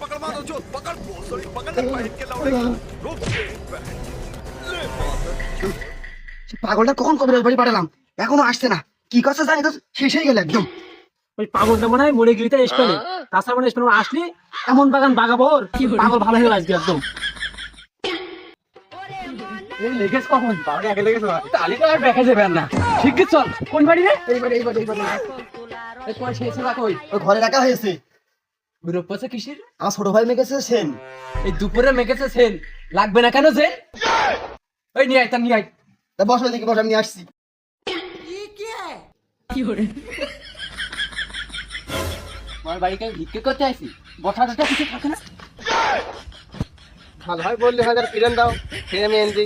पकड़ मारो जो पकड़ भोसड़ी पकड़ ले पहन के लौड़े रुक तेरी बहन ले मादर সে পাগলটা কখন কবে বাড়ি পাঠালাম এখনো আসছে না কি কথা জানি তো শেষ হয়ে গেল একদম ওই পাগলটা মনে হয় মরে গেলি তাই স্পেনে তাছাড়া মানে স্পেনে আসলে এমন বাগান বাগাবো ওর, পাগল ভালো হয়ে আসবে একদম এই লেগেছ কখন? বাবা আগে লেগেছ তালি তো আর দেখা যাবে না। ঠিক আছে চল। কোন বাড়ি রে? এইবার এইবার এইবার এই কোন শেষ না ওই ঘরে রাখা হয়েছে। বিরূপ পাশে কিসের? আমার ছোট ভাই সেন। এই দুপুরে মেকেছে সেন। লাগবে না কেন সেন? ওই নিয়ে আয় তা নিয়ে আয়। তা বসো দেখি বসো আমি নিয়ে আসছি। আমার বাড়িতে ভিক্ষে করতে আসি? বসা কিছু থাকে না? ভালো হয় বললে হাজার পিরান দাও। সে আমি এনজি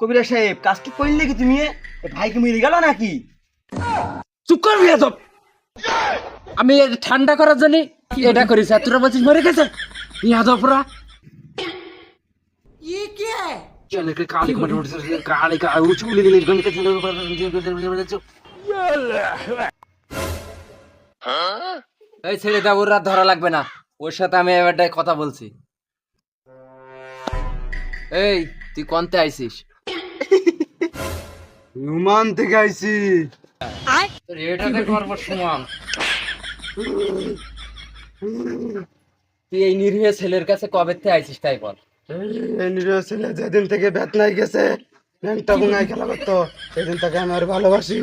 কবিরা সাহেব কাজ কি করলে কি তুমি ভাইকে ভাই কি গেল নাকি চুপ কর বিয়াদব আমি ঠান্ডা করার জন্য এটা আর তোরা বলছিস মরে গেছে বিয়াদবরা চলে কে এই ছেলেটা ওর রাত ধরা লাগবে না। ওর সাথে আমি এবারটাই কথা বলছি। এই তুই কোনতে আইছিস? নুমান থেকে আইছি। এটাতে করব সমান। তুই এই নিরীহ ছেলের কাছে কবে থেকে আইছিস তাই বল। নিরীহ ছেলে যেদিন থেকে বেতনায় গেছে ন্যাংটা বুঙায় খেলা করতো সেদিন থেকে আমি আর ভালোবাসি।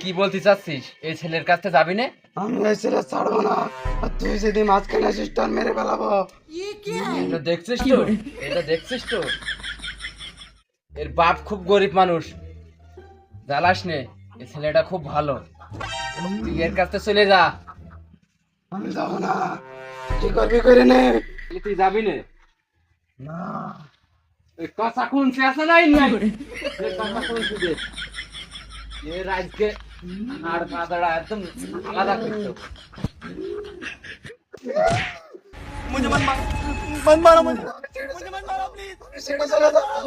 কি বলতে চাচ্ছিস? এই ছেলের কাছে যাবি না? আমি এই ছেলে ছাড়বো না। আর তুই যদি মাঝখানে আসিস তোর মেরে ফেলাবো। এটা দেখছিস তো? এটা দেখছিস তো? এর বাপ খুব গরিব মানুষ। জ্বালাস নে এই ছেলেটা খুব ভালো। তুই এর কাছে চলে যা। আমি যাব না। কি করবি করে নে? তুই যাবি না?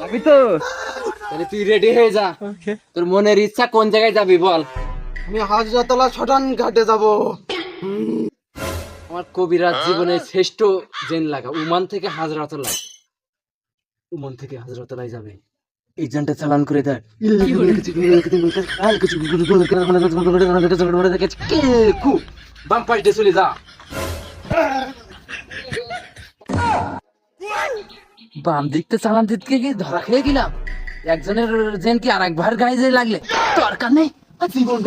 আমি তো? তুই রেডি হয়ে যা। তোর মনের ইচ্ছা কোন জায়গায় যাবি বল। আমি হাজরাতলা ছটান ঘাটে যাব। আমার কবিরাজ জীবনের শ্রেষ্ঠ জেন লাগা উমান থেকে হাজরাতলা। উমান থেকে হাজরাতলায় যাবে এই চালান করে দেয় বাম পাশে চলে যা বাম দিকতে চালান দিতে গিয়ে ধরা খেয়ে গেলাম একজনের জেন কি আর একবার গায়ে যে লাগলে দরকার নেই জীবন